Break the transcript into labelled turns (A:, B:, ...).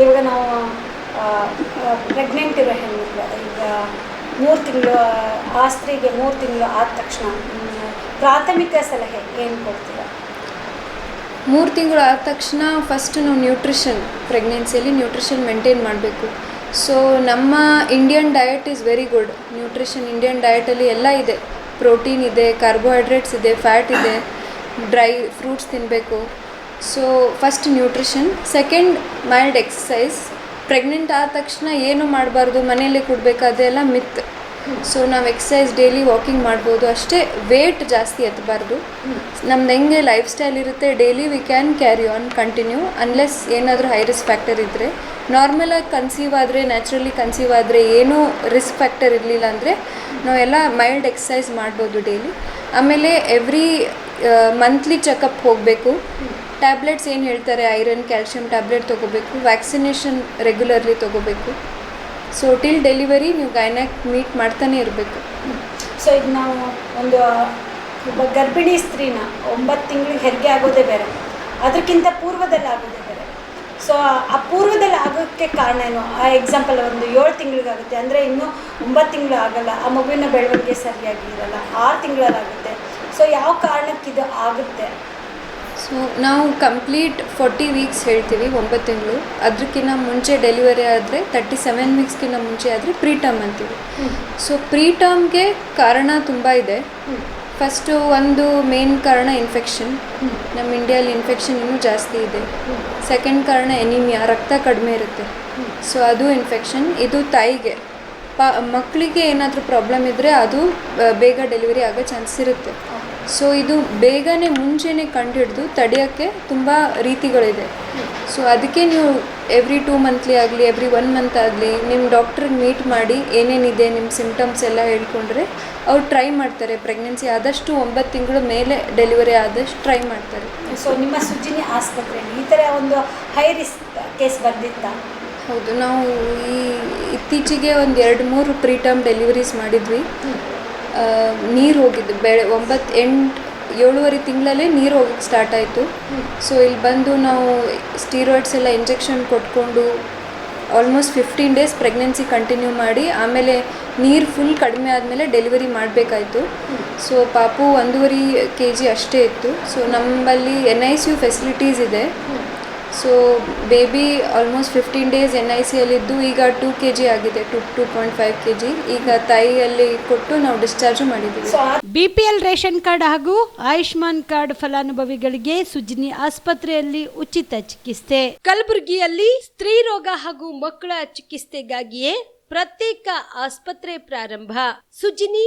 A: ಇವಾಗ ನಾವು ಪ್ರೆಗ್ನೆಂಟ್ ಇರೋ ಹೆಣ್ಮಕ್ಳು ಈಗ ಮೂರು ತಿಂಗಳು, ಆ ಸ್ತ್ರೀಗೆ ಮೂರು ತಿಂಗಳು ಆದ ತಕ್ಷಣ ಪ್ರಾಥಮಿಕ ಸಲಹೆ ಏನು ಕೊಡ್ತೀರ?
B: ಮೂರು ತಿಂಗಳು ಆದ ತಕ್ಷಣ ಫಸ್ಟ್ ನಾವು ನ್ಯೂಟ್ರಿಷನ್ ಪ್ರೆಗ್ನೆನ್ಸಿಯಲ್ಲಿ ನ್ಯೂಟ್ರಿಷನ್ ಮೇಂಟೈನ್ ಮಾಡಬೇಕು. ಸೊ ನಮ್ಮ Indian diet is very good nutrition Indian ಡಯಟಲ್ಲಿ ಎಲ್ಲ ಇದೆ. ಪ್ರೋಟೀನ್ ಇದೆ ಕಾರ್ಬೋಹೈಡ್ರೇಟ್ಸ್ ಇದೆ ಫ್ಯಾಟ್ ಇದೆ ಡ್ರೈ ಫ್ರೂಟ್ಸ್ ತಿನ್ನಬೇಕು so first nutrition second mild exercise pregnant ಆದ ತಕ್ಷಣ ಏನು ಮಾಡಬಾರ್ದು? ಮನೆಯಲ್ಲೇ ಕೊಡಬೇಕು ಅದೆಲ್ಲ ಮಿತ್ ಸೊ ನಾವು ಎಕ್ಸಸೈಸ್ ಡೈಲಿ ವಾಕಿಂಗ್ ಮಾಡ್ಬೋದು. ಅಷ್ಟೇ ವೇಟ್ ಜಾಸ್ತಿ ಎತ್ತಬಾರ್ದು ನಮ್ದು ಹೆಂಗೆ ಲೈಫ್ ಸ್ಟೈಲ್ ಇರುತ್ತೆ daily we can carry on continue unless ಏನಾದರೂ ಹೈ ರಿಸ್ಕ್ ಫ್ಯಾಕ್ಟರ್ ಇದ್ದರೆ ನಾರ್ಮಲಾಗಿ ಕನ್ಸೀವ್ ಆದರೆ ನ್ಯಾಚುರಲಿ ಕನ್ಸೀವ್ ಆದರೆ ಏನೂ ರಿಸ್ಕ್ ಫ್ಯಾಕ್ಟರ್ ಇರಲಿಲ್ಲ ಅಂದರೆ ನಾವೆಲ್ಲ ಮೈಲ್ಡ್ ಎಕ್ಸಸೈಸ್ ಮಾಡ್ಬೋದು ಡೈಲಿ ಆಮೇಲೆ ಎವ್ರಿ ಮಂತ್ಲಿ ಚೆಕಪ್ ಹೋಗಬೇಕು. ಟ್ಯಾಬ್ಲೆಟ್ಸ್ ಏನು ಹೇಳ್ತಾರೆ? ಐರನ್ ಕ್ಯಾಲ್ಶಿಯಂ ಟ್ಯಾಬ್ಲೆಟ್ ತೊಗೋಬೇಕು ವ್ಯಾಕ್ಸಿನೇಷನ್ ರೆಗ್ಯುಲರ್ಲಿ ತೊಗೋಬೇಕು. ಸೊ ಟಿಲ್ ಡೆಲಿವರಿ ನೀವು ಗೈನಾಕ್ ಮೀಟ್ ಮಾಡ್ತಾನೆ ಇರಬೇಕು.
A: ಸೊ ಈಗ ನಾವು ಒಂದು, ಒಬ್ಬ ಗರ್ಭಿಣಿ ಸ್ತ್ರೀನ ಒಂಬತ್ತು ತಿಂಗಳಿಗೆ ಹೆರಿಗೆ ಆಗೋದೇ ಬೇರೆ. ಅದಕ್ಕಿಂತ ಪೂರ್ವದಲ್ಲಿ ಆಗೋದೇ ಬೇರೆ. ಸೊ ಆ ಪೂರ್ವದಲ್ಲಿ ಆಗೋಕ್ಕೆ ಕಾರಣ ಏನು? ಆ ಎಕ್ಸಾಂಪಲ್ ಒಂದು ಏಳು ತಿಂಗಳಿಗಾಗುತ್ತೆ. ಅಂದರೆ ಇನ್ನೂ ಒಂಬತ್ತು ತಿಂಗಳು ಆಗಲ್ಲ. ಆ ಮಗುವಿನ ಬೆಳವಣಿಗೆ ಸರಿಯಾಗಿ ಇರಲ್ಲ ಆರು ತಿಂಗಳಲ್ಲಾಗುತ್ತೆ ಸೊ ಯಾವ ಕಾರಣಕ್ಕೆ ಇದು ಆಗುತ್ತೆ?
B: ಸೊ ನಾವು ಕಂಪ್ಲೀಟ್ ಫೋರ್ಟಿ ವೀಕ್ಸ್ ಹೇಳ್ತೀವಿ ಒಂಬತ್ತು ತಿಂಗಳು. ಅದಕ್ಕಿಂತ ಮುಂಚೆ ಡೆಲಿವರಿ ಆದರೆ ತರ್ಟಿ ಸೆವೆನ್ ವೀಕ್ಸ್ಗಿಂತ ಮುಂಚೆ ಆದರೆ ಪ್ರೀ ಟರ್ಮ್ ಅಂತೀವಿ. ಸೊ ಪ್ರೀ ಟರ್ಮ್ಗೆ ಕಾರಣ ತುಂಬ ಇದೆ. ಫಸ್ಟು ಒಂದು ಮೇನ್ ಕಾರಣ ಇನ್ಫೆಕ್ಷನ್ ನಮ್ಮ ಇಂಡಿಯಲ್ಲಿ ಇನ್ಫೆಕ್ಷನ್ ಇನ್ನೂ ಜಾಸ್ತಿ ಇದೆ. ಸೆಕೆಂಡ್ ಕಾರಣ ಎನಿಮಿಯಾ ರಕ್ತ ಕಡಿಮೆ ಇರುತ್ತೆ. ಸೊ ಅದು ಇನ್ಫೆಕ್ಷನ್ ಇದು ತಾಯಿಗೆ. ಪ ಮಕ್ಕಳಿಗೆ ಏನಾದರೂ ಪ್ರಾಬ್ಲಮ್ ಇದ್ದರೆ ಅದು ಬೇಗ ಡೆಲಿವರಿ ಆಗೋ ಚಾನ್ಸ್ ಇರುತ್ತೆ. ಸೊ ಇದು ಬೇಗನೆ ಮುಂಚೆನೇ ಕಂಡುಹಿಡಿದು ತಡೆಯೋಕ್ಕೆ ತುಂಬ ರೀತಿಗಳಿದೆ. ಸೊ ಅದಕ್ಕೆ ನೀವು ಎವ್ರಿ ಟೂ ಮಂತ್ಲಿ ಆಗಲಿ ಎವ್ರಿ ಒನ್ ಮಂತ್ ಆಗಲಿ ನಿಮ್ಮ ಡಾಕ್ಟ್ರಿಗೆ ಮೀಟ್ ಮಾಡಿ ಏನೇನಿದೆ ನಿಮ್ಮ ಸಿಮ್ಟಮ್ಸ್ ಎಲ್ಲ ಹೇಳ್ಕೊಂಡ್ರೆ ಅವ್ರು ಟ್ರೈ ಮಾಡ್ತಾರೆ. ಪ್ರೆಗ್ನೆನ್ಸಿ ಆದಷ್ಟು ಒಂಬತ್ತು ತಿಂಗಳು ಮೇಲೆ ಡೆಲಿವರಿ ಆದಷ್ಟು ಟ್ರೈ ಮಾಡ್ತಾರೆ.
A: ಸೊ ನಿಮ್ಮ ಸುಜಿನಿ ಆಸ್ಪತ್ರೆಯಲ್ಲಿ ಈ ಥರ ಒಂದು ಹೈ ರಿಸ್ಕ್ ಕೇಸ್ ಬಂದಿತ್ತ?
B: ಹೌದು ನಾವು ಈ ಇತ್ತೀಚೆಗೆ ಒಂದು ಎರಡು ಮೂರು ಪ್ರೀಟರ್ಮ್ ಡೆಲಿವರೀಸ್ ಮಾಡಿದ್ವಿ. ನೀರು ಹೋಗಿದ್ದು. ಬೆಳೆ ಒಂಬತ್ತು ಎಂಟು, ಏಳುವರೆ ತಿಂಗಳಲ್ಲೇ ನೀರು ಹೋಗಕ್ಕೆ ಸ್ಟಾರ್ಟ್ ಆಯಿತು. ಸೊ ಇಲ್ಲಿ ಬಂದು ನಾವು ಸ್ಟೀರಾಯ್ಡ್ಸ್ ಎಲ್ಲ ಇಂಜೆಕ್ಷನ್ ಕೊಟ್ಕೊಂಡು almost fifteen days pregnancy continue ಮಾಡಿ, ಆಮೇಲೆ ನೀರು ಫುಲ್ ಕಡಿಮೆ ಆದಮೇಲೆ ಡೆಲಿವರಿ ಮಾಡಬೇಕಾಯಿತು. ಸೊ ಪಾಪು ಒಂದೂವರೆ ಕೆ ಜಿ ಅಷ್ಟೇ ಇತ್ತು. ಸೊ ನಮ್ಮಲ್ಲಿ N I C U facilities ಇದೆ. So baby almost fifteen days N I ಸಿಯಲ್ಲಿದ್ದು ಈಗ ಟೂ ಕೆ ಜಿ ಆಗಿದೆ to two point five K G ಈಗ ತಾಯಿಯಲ್ಲಿ ಕೊಟ್ಟು ನಾವು ಡಿಸ್ಚಾರ್ಜ್ ಮಾಡಿದ್ದೀವಿ.
A: So P
C: BPL ration card ಹಾಗೂ ಆಯುಷ್ಮಾನ್ ಕಾರ್ಡ್ ಫಲಾನುಭವಿಗಳಿಗೆ ಸುಜಿನಿ ಆಸ್ಪತ್ರೆಯಲ್ಲಿ ಉಚಿತ ಚಿಕಿತ್ಸೆ. ಕಲಬುರಗಿಯಲ್ಲಿ ಸ್ತ್ರೀ ರೋಗ ಹಾಗೂ ಮಕ್ಕಳ ಚಿಕಿತ್ಸೆಗಾಗಿಯೇ ಪ್ರತ್ಯೇಕ ಆಸ್ಪತ್ರೆ ಪ್ರಾರಂಭ. ಸುಜಿನಿ